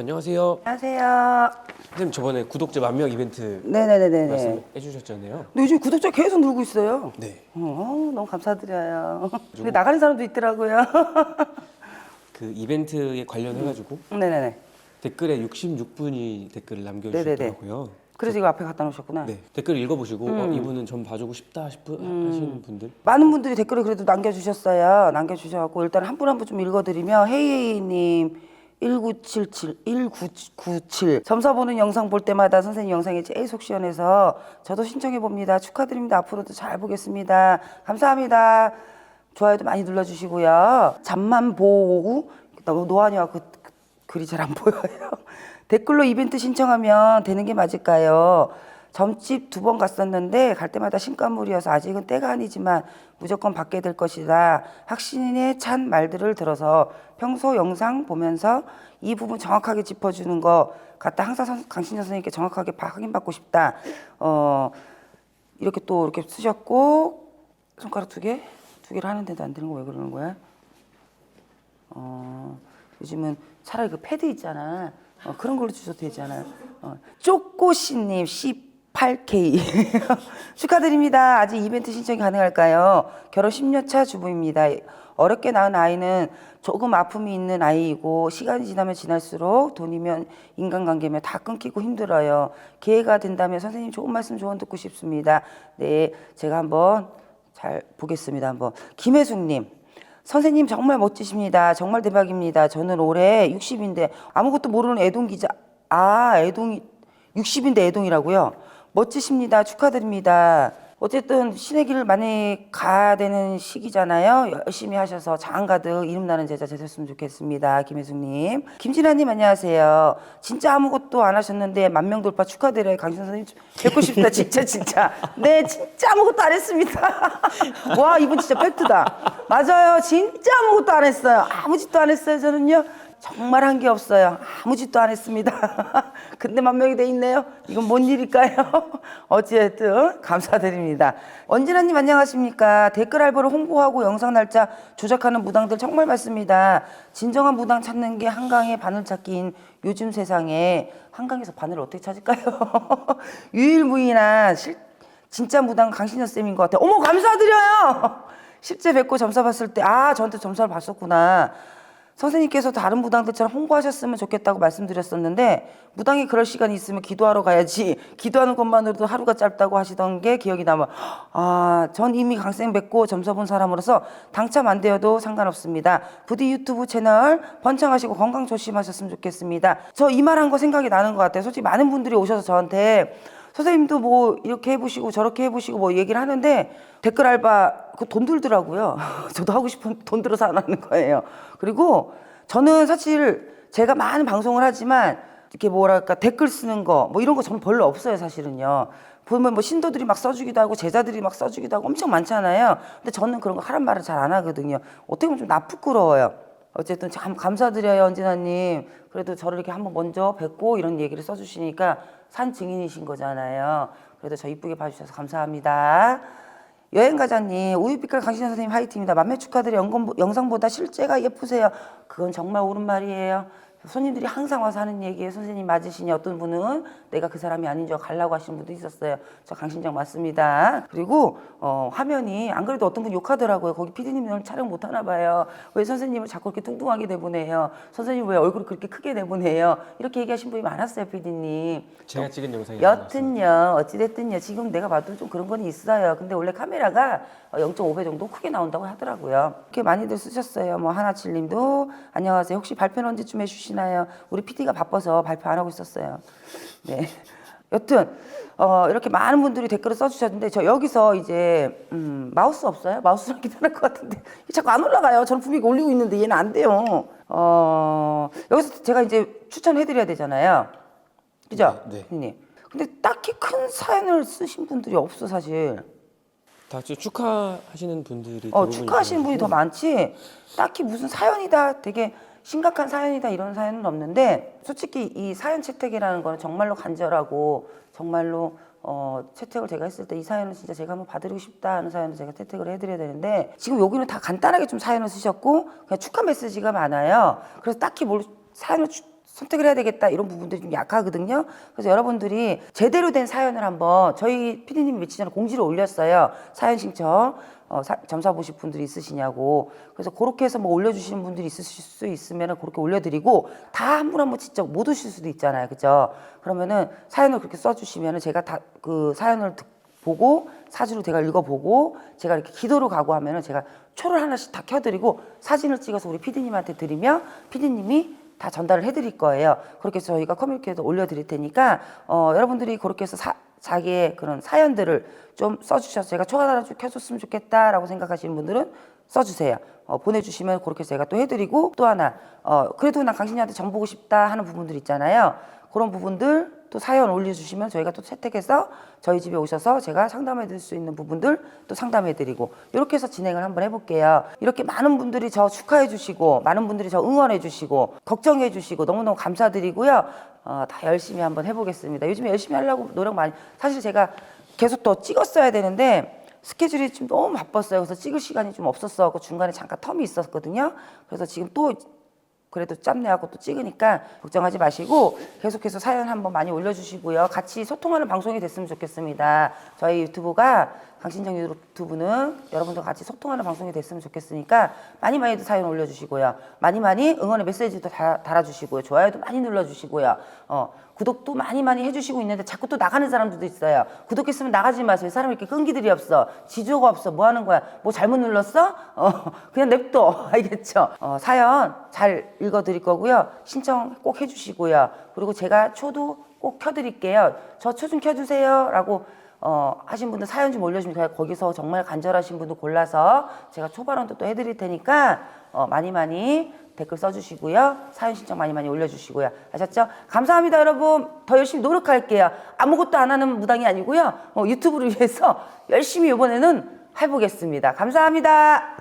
안녕하세요. 안녕하세요. 선생님 저번에 구독자 만 명 이벤트 네네네네. 말씀해 주셨잖아요. 근데 요즘 구독자 계속 늘고 있어요. 네. 어, 너무 감사드려요. 근데 나가는 사람도 있더라고요. 그 이벤트에 관련해 가지고 네네네. 댓글에 66분이 댓글을 남겨 주셨더라고요. 그래서 이거 앞에 갖다 놓으셨구나. 네. 댓글 읽어 보시고 어, 음. 이분은 전 봐주고 싶다 싶은 하시는 분들 많은 분들이 댓글을 그래도 남겨주셨어요. 남겨주셔갖고 일단 한 분 한 분 좀 읽어드리면 헤이헤이님 1977, 1997 점사 보는 영상 볼 때마다 선생님 영상이 제일 속 시원해서 저도 신청해 봅니다. 축하드립니다. 앞으로도 잘 보겠습니다. 감사합니다. 좋아요도 많이 눌러주시고요. 잠만 보고 노안이와 그, 그 글이 잘 안 보여요. 댓글로 이벤트 신청하면 되는 게 맞을까요? 점집 두 번 갔었는데 갈 때마다 신가물이어서 아직은 때가 아니지만 무조건 받게 될 것이다. 확신에 찬 말들을 들어서 평소 영상 보면서 이 부분 정확하게 짚어주는 거 같다. 항상 선- 강신영 선생님께 정확하게 바- 확인받고 싶다. 어, 이렇게 또 이렇게 쓰셨고 손가락 두 개? 두 개를 하는데도 안 되는 거 왜 그러는 거야? 어, 요즘은 차라리 그 패드 있잖아. 어, 그런 걸로 주셔도 되잖아. 어, 쪼꼬씨님 18K 축하드립니다. 아직 이벤트 신청이 가능할까요? 결혼 10년 차 주부입니다. 어렵게 낳은 아이는 조금 아픔이 있는 아이이고 시간이 지나면 지날수록 돈이면 인간관계면 다 끊기고 힘들어요. 기회가 된다면 선생님 좋은 말씀 조언 듣고 싶습니다. 네, 제가 한번 잘 보겠습니다. 한번 김혜숙님. 선생님 정말 멋지십니다. 정말 대박입니다. 저는 올해 60인데 아무것도 모르는 애동 기자. 아, 애동이 60인데 애동이라고요? 멋지십니다. 축하드립니다. 어쨌든 신의 길을 많이 가야 되는 시기잖아요. 열심히 하셔서 장 가득 이름 나는 제자 되셨으면 좋겠습니다. 김혜숙님. 김진아님 안녕하세요. 진짜 아무것도 안 하셨는데 만명 돌파 축하드려요. 강신 선생님 뵙고 싶다. 진짜 진짜. 네, 진짜 아무것도 안 했습니다. 와, 이분 진짜 팩트다. 맞아요. 진짜 아무것도 안 했어요. 아무 짓도 안 했어요. 저는요. 정말 한 게 없어요. 아무 짓도 안 했습니다. 근데 만 명이 돼 있네요. 이건 뭔 일일까요? 어찌됐든 감사드립니다. 언진아님 안녕하십니까? 댓글 알보를 홍보하고 영상 날짜 조작하는 무당들 정말 많습니다. 진정한 무당 찾는 게 한강의 바늘 찾기인 요즘 세상에 한강에서 바늘을 어떻게 찾을까요? 유일무이한 실, 진짜 무당 강신현 쌤인 것 같아요. 어머 감사드려요. 실제 뵙고 점사 봤을 때 아 저한테 점사를 봤었구나. 선생님께서 다른 무당들처럼 홍보하셨으면 좋겠다고 말씀드렸었는데 무당이 그럴 시간이 있으면 기도하러 가야지. 기도하는 것만으로도 하루가 짧다고 하시던 게 기억이 남아. 아 전 이미 강쌤 뵙고 점사 본 사람으로서 당첨 안 되어도 상관없습니다. 부디 유튜브 채널 번창하시고 건강 조심하셨으면 좋겠습니다. 저 이 말 한 거 생각이 나는 것 같아요. 솔직히 많은 분들이 오셔서 저한테 선생님도 뭐 이렇게 해보시고 저렇게 해보시고 뭐 얘기를 하는데 댓글 알바 그 돈 들더라고요. 저도 하고 싶은 돈 들어서 안 하는 거예요. 그리고 저는 사실 제가 많은 방송을 하지만 이렇게 뭐랄까 댓글 쓰는 거 뭐 이런 거 저는 별로 없어요 사실은요. 보면 뭐 신도들이 막 써주기도 하고 제자들이 막 써주기도 하고 엄청 많잖아요. 근데 저는 그런 거 하란 말을 잘 안 하거든요. 어떻게 보면 좀 나쁘끄러워요. 어쨌든 참 감사드려요 언진아님. 그래도 저를 이렇게 한번 먼저 뵙고 이런 얘기를 써주시니까 산 증인이신 거잖아요. 그래도 저 이쁘게 봐주셔서 감사합니다. 여행가자님 우유빛깔 강신현 선생님 화이팅입니다. 만매 축하드려 영상보다 실제가 예쁘세요. 그건 정말 옳은 말이에요. 손님들이 항상 와서 하는 얘기에 선생님 맞으시니 어떤 분은 내가 그 사람이 아닌 줄 가려고 하시는 분도 있었어요. 저 강신정 맞습니다. 그리고 어, 화면이 안 그래도 어떤 분 욕하더라고요. 거기 피디님 오늘 촬영 못 하나 봐요. 왜 선생님을 자꾸 이렇게 뚱뚱하게 내보내요? 선생님 왜 얼굴을 그렇게 크게 내보내요? 이렇게 얘기하신 분이 많았어요, 피디님. 제가 찍은 영상이 안 여튼요 어찌됐든요 지금 내가 봐도 좀 그런 건 있어요 근데 원래 카메라가 0.5배 정도 크게 나온다고 하더라고요 이렇게 많이들 쓰셨어요 뭐 하나칠님도 안녕하세요 혹시 발표는 언제쯤 해주시 나요 우리 PD가 바빠서 발표 안 하고 있었어요 네 여튼 어, 이렇게 많은 분들이 댓글을 써주셨는데 저 여기서 이제 음, 마우스 없어요? 마우스랑 기다릴 것 같은데 자꾸 안 올라가요. 저는 분명히 올리고 있는데 얘는 안 돼요. 어, 여기서 제가 이제 추천해드려야 되잖아요. 그죠? 네, 네. 선생님. 근데 딱히 큰 사연을 쓰신 분들이 없어 사실. 다 지금 축하하시는 분들이 어, 축하하시는 분이 더. 많지. 딱히 무슨 사연이다, 되게 심각한 사연이다 이런 사연은 없는데 솔직히 이 사연 채택이라는 거는 정말로 간절하고 정말로 어, 채택을 제가 했을 때 이 사연은 진짜 제가 한번 받으고 싶다 하는 사연을 제가 채택을 해드려야 되는데 지금 여기는 다 간단하게 좀 사연을 쓰셨고 그냥 축하 메시지가 많아요. 그래서 딱히 뭘 사연을 주- 선택을 해야 되겠다 이런 부분들이 좀 약하거든요. 그래서 여러분들이 제대로 된 사연을 한번 저희 피디님이 며칠 전에 공지를 올렸어요. 사연 신청 어, 사- 점사 보실 분들이 있으시냐고. 그래서 그렇게 해서 뭐 올려주시는 분들이 있으실 수 있으면 그렇게 올려드리고 다 한 분 한분 직접 못 오실 수도 있잖아요. 그죠? 그러면은 사연을 그렇게 써주시면은 제가 다 그 사연을 듣- 보고 사주로 제가 읽어보고 제가 이렇게 기도를 가고 하면은 제가 초를 하나씩 다 켜드리고 사진을 찍어서 우리 피디님한테 드리면 피디님이 다 전달을 해드릴 거예요. 그렇게 해서 저희가 커뮤니티에도 올려드릴 테니까 어, 여러분들이 그렇게 해서 사- 자기의 그런 사연들을 좀 써주셔서 제가 초가 하나 좀 켜줬으면 좋겠다라고 생각하시는 분들은 써주세요. 어, 보내주시면 그렇게 제가 또 해드리고 또 하나 어, 그래도 난 당신한테 정 보고 싶다 하는 부분들 있잖아요. 그런 부분들 또 사연 올려주시면 저희가 또 채택해서 저희 집에 오셔서 제가 상담해 드릴 수 있는 부분들 또 상담해 드리고 이렇게 해서 진행을 한번 해볼게요. 이렇게 많은 분들이 저 축하해 주시고 많은 분들이 저 응원해 주시고 걱정해 주시고 너무너무 감사드리고요. 어, 다 열심히 한번 해보겠습니다. 요즘에 열심히 하려고 노력 많이 사실 제가 계속 더 찍었어야 되는데 스케줄이 좀 너무 바빴어요. 그래서 찍을 시간이 좀 없었어. 그 중간에 잠깐 텀이 있었거든요. 그래서 지금 또 그래도 짬내하고 또 찍으니까 걱정하지 마시고 계속해서 사연 한번 많이 올려주시고요. 같이 소통하는 방송이 됐으면 좋겠습니다. 저희 유튜브가 강신정 유튜브는 여러분들 같이 소통하는 방송이 됐으면 좋겠으니까 많이 많이 사연 올려주시고요. 많이 많이 응원의 메시지도 다, 달아주시고요. 좋아요도 많이 눌러주시고요. 어, 구독도 많이 많이 해주시고 있는데 자꾸 또 나가는 사람들도 있어요. 구독했으면 나가지 마세요. 사람이 이렇게 끈기들이 없어. 지조가 없어. 뭐 하는 거야? 뭐 잘못 눌렀어? 어, 그냥 냅둬. 알겠죠? 어, 사연 잘 읽어드릴 거고요. 신청 꼭 해주시고요. 그리고 제가 초도 꼭 켜드릴게요. 저 초 좀 켜주세요. 라고 어, 하신 분들 사연 좀 올려주면 제가 거기서 정말 간절하신 분들 골라서 제가 초발언도 또 해드릴 테니까 어, 많이 많이 댓글 써주시고요. 사연 신청 많이 많이 올려주시고요. 아셨죠? 감사합니다, 여러분. 더 열심히 노력할게요. 아무것도 안 하는 무당이 아니고요. 어, 유튜브를 위해서 열심히 이번에는 해보겠습니다. 감사합니다.